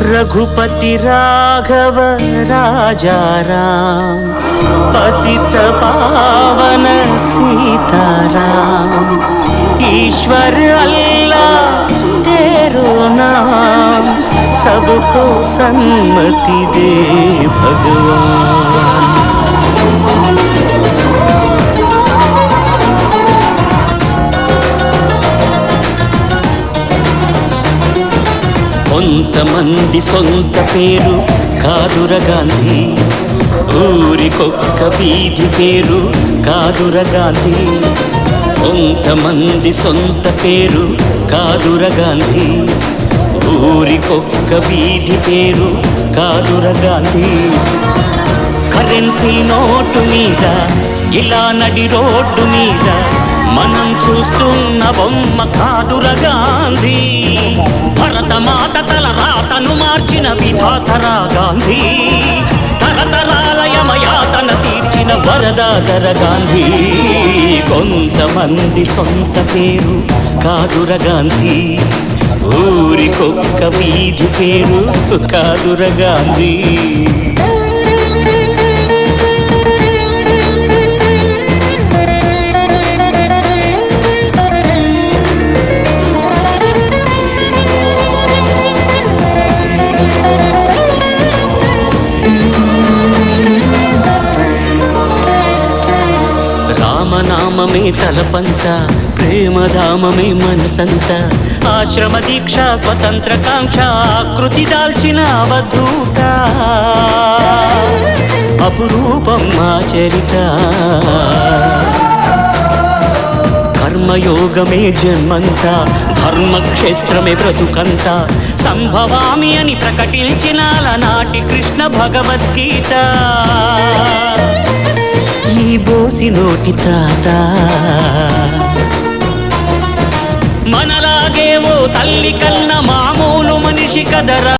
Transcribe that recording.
रघुपति राघव राजा राम पतित पावन सीताराम ईश्वर अल्लाह तेरो नाम सबको सन्मति दे भगवान కొంతమంది సొంత పేరు కాదుర గాంధీ. ఊరికొక్క వీధి పేరు కాదుర గాంధీ. కొంతమంది సొంత పేరు కాదుర గాంధీ. ఊరికొక్క వీధి పేరు కాదుర గాంధీ. కరెన్సీ నోటు మీద ఇలా నడి రోడ్డు మీద మనం చూస్తున్న బొమ్మ కాదుర గాంధీ. భరతమాత మార్చిన గాంధీ తరతరాల యమయాతన తీర్చిన వరదాధర గాంధీ. కొంతమంది సొంత పేరు కాదుర గాంధీ. ఊరికొక్క వీధి పేరు కాదుర గాంధీ. రామనామమే తలపంత ప్రేమధామమే మనసంత. ఆశ్రమ దీక్ష స్వతంత్ర కాంక్ష ఆకృతి దాల్చిన అవధూత. అపురూపం మా చరిత కర్మయోగమే జన్మంత ధర్మక్షేత్రమే బ్రతుకంత. సంభవామి అని ప్రకటించిన నాటి కృష్ణ భగవద్గీత. బోసి నోటి తాత. మనలాగేవో తల్లి కన్న మామూలు మనిషి కదరా.